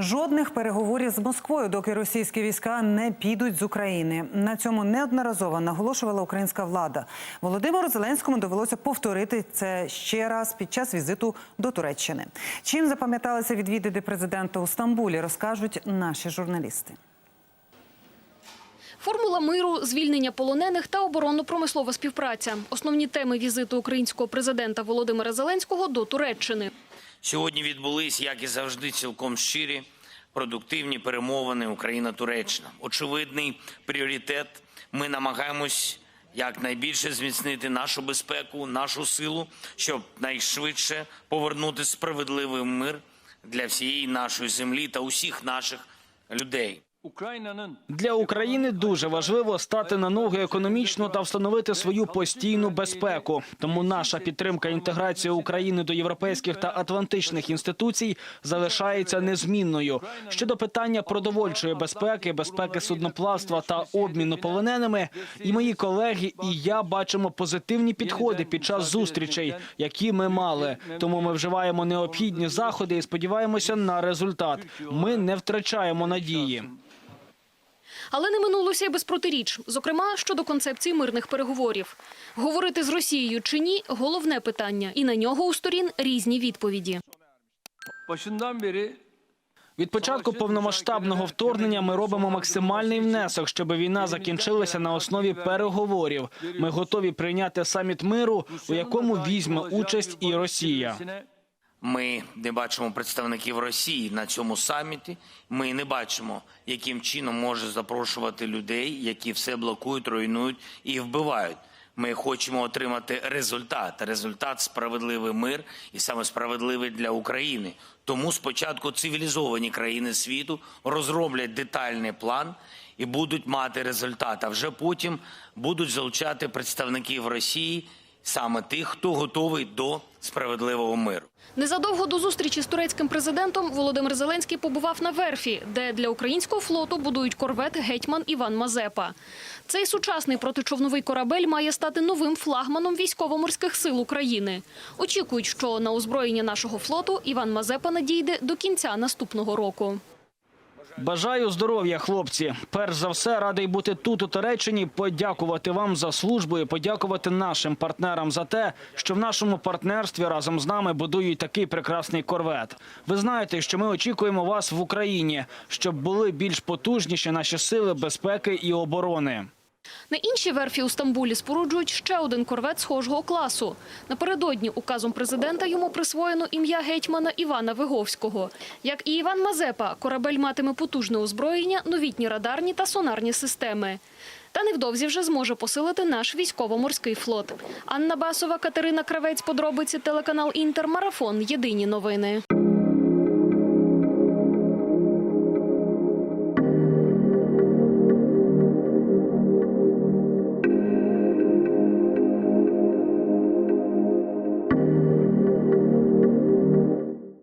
Жодних переговорів з Москвою, доки російські війська не підуть з України. На цьому неодноразово наголошувала українська влада. Володимиру Зеленському довелося повторити це ще раз під час візиту до Туреччини. Чим запам'яталися відвідини президента у Стамбулі, розкажуть наші журналісти. Формула миру, звільнення полонених та оборонно-промислова співпраця – основні теми візиту українського президента Володимира Зеленського до Туреччини. Сьогодні відбулись, як і завжди, цілком щирі, продуктивні перемовини Україна-Туреччина. Очевидний пріоритет. Ми намагаємось якнайбільше зміцнити нашу безпеку, нашу силу, щоб найшвидше повернути справедливий мир для всієї нашої землі та усіх наших людей. Для України дуже важливо стати на ноги економічно та встановити свою постійну безпеку. Тому наша підтримка інтеграції України до європейських та атлантичних інституцій залишається незмінною. Щодо питання продовольчої безпеки, безпеки судноплавства та обміну полоненими, і мої колеги, і я бачимо позитивні підходи під час зустрічей, які ми мали. Тому ми вживаємо необхідні заходи і сподіваємося на результат. Ми не втрачаємо надії. Але не минулося й без протиріч, зокрема щодо концепції мирних переговорів. Говорити з Росією чи ні – головне питання. І на нього у сторін різні відповіді. Від початку повномасштабного вторгнення ми робимо максимальний внесок, щоб війна закінчилася на основі переговорів. Ми готові прийняти саміт миру, у якому візьме участь і Росія. Ми не бачимо представників Росії на цьому саміті. Ми не бачимо, яким чином може запрошувати людей, які все блокують, руйнують і вбивають. Ми хочемо отримати результат. Результат справедливий мир і саме справедливий для України. Тому спочатку цивілізовані країни світу розроблять детальний план і будуть мати результат. А вже потім будуть залучати представників Росії, саме тих, хто готовий до справедливого миру. Незадовго до зустрічі з турецьким президентом Володимир Зеленський побував на верфі, де для українського флоту будують корвет гетьман Іван Мазепа. Цей сучасний протичовновий корабель має стати новим флагманом військово-морських сил України. Очікують, що на озброєння нашого флоту Іван Мазепа надійде до кінця наступного року. Бажаю здоров'я, хлопці. Перш за все, радий бути тут у Туреччині. Подякувати вам за службу і подякувати нашим партнерам за те, що в нашому партнерстві разом з нами будують такий прекрасний корвет. Ви знаєте, що ми очікуємо вас в Україні, щоб були більш потужніші наші сили безпеки і оборони. На іншій верфі у Стамбулі споруджують ще один корвет схожого класу. Напередодні указом президента йому присвоєно ім'я гетьмана Івана Виговського. Як і Іван Мазепа, корабель матиме потужне озброєння, новітні радарні та сонарні системи. Та невдовзі вже зможе посилити наш військово-морський флот. Анна Басова, Катерина Кравець, подробиці, телеканал Інтер, Марафон. Єдині новини.